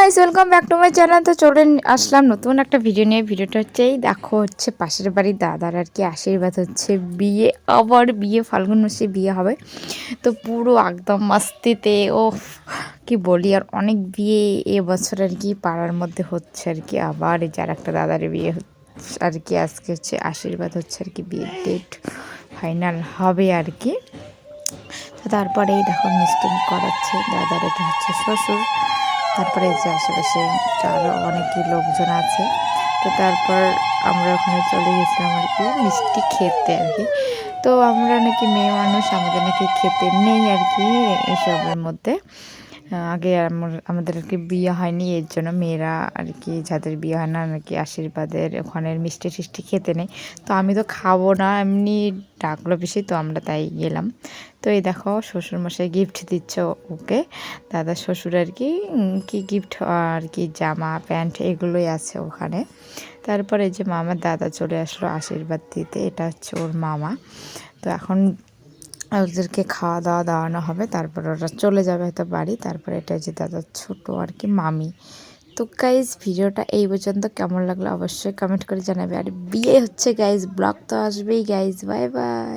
Guys welcome back to my channel তো চলে আসলাম নতুন একটা ভিডিও নিয়ে। ভিডিওটা হচ্ছে এই, দেখো, হচ্ছে পাশের বাড়ির দাদার আর কি আশীর্বাদ হচ্ছে বিয়ে, আবার বিয়ে, ফাল্গুন মাসে বিয়ে হবে। তো পুরো একদম মাস্তিতে ও কি বলি, আর অনেক বিয়ে এবছর আর কি পাড়ার মধ্যে হচ্ছে আর কি। আবার যার একটা দাদার বিয়ে হচ্ছে আর কি, আজকে হচ্ছে আশীর্বাদ হচ্ছে আর কি, বিয়ের ডেট ফাইনাল হবে আর কি। তো তারপরে দেখো, মিষ্টি করাচ্ছে দাদার, এটা হচ্ছে শ্বশুর। তারপরে যে আশেপাশে আরও অনেকই লোকজন আছে। তো তারপর আমরা ওখানে চলে গেছিলাম আর কি মিষ্টি খেতে আর কি। তো আমরা নাকি মেয়ে মানুষ, আমাদের নাকি খেতে নেই আর কি এসবের মধ্যে। আগে আমাদের আর কি বিয়ে হয়নি, এর জন্য মেয়েরা আর কি যাদের বিয়ে হয় না, আর কি আশীর্বাদের ওখানের মিষ্টি টিষ্টি খেতে নেই। তো আমি তো খাব না, এমনি ডাকলো বেশি তো আমরা তাই গেলাম। তো এই দেখো, শ্বশুরমশাই গিফট দিচ্ছ ওকে। দাদা শ্বশুর আর কি কি গিফট আর কি জামা, প্যান্ট এগুলোই আছে ওখানে। তারপরে যে মামার দাদা চলে আসলো আশীর্বাদ দিতে, এটা হচ্ছে ওর মামা। তো এখন ওদেরকে খাওয়া দাওয়া দাওয়ানো হবে, তারপর ওরা চলে যাবে হয়তো বাড়ি। তারপরে এটা হচ্ছে দাদার ছোটো আর কি মামি। তো গাইজ ভিডিওটা এই পর্যন্ত। কেমন লাগল অবশ্যই কমেন্ট করে জানাবে। আর বিয়ে হচ্ছে গাইজ ব্লগ তো আসবেই গাইজ বাই বাই